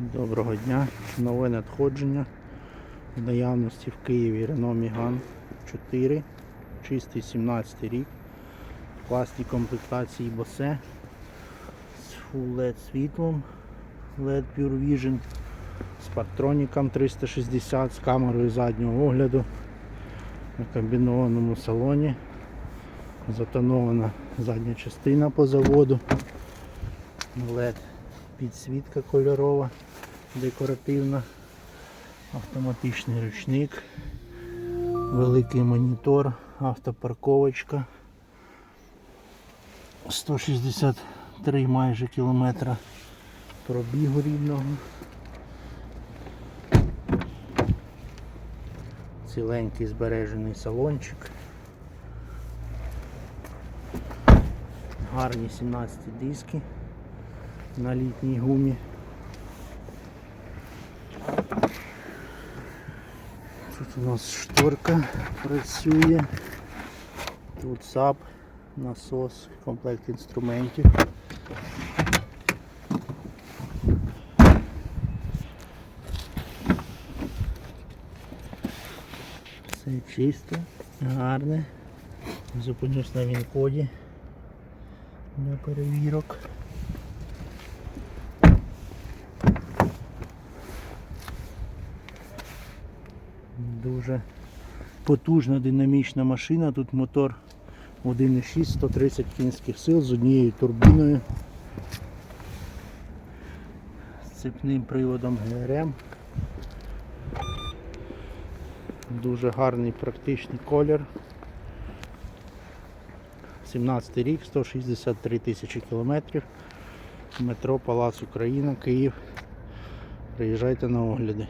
Доброго дня. Нове надходження. В наявності в Києві Renault Megane 4, чистий 17 рік. В класній комплектації Bose з Full LED світлом, LED Pure Vision, з парктроніком 360, з камерою заднього огляду на комбінованому салоні. Затонована задня частина по заводу. LED підсвітка кольорова, декоративна, автоматичний ручник, великий монітор, автопарковочка. 163 майже кілометра пробігу рівного. Ціленький збережений салончик. Гарні 17 диски на літній гумі. Тут у нас шторка працює. Тут САП, насос, комплект інструментів. Все чисто, гарне. Зупинюсь на він-коді для перевірок. Дуже потужна динамічна машина. Тут мотор 1,6, 130 кінських сил з однією турбіною. З цепним приводом ГРМ. Дуже гарний практичний колір. 17 рік, 163 тисячі кілометрів. Метро Палац Україна, Київ. Приїжджайте на огляди.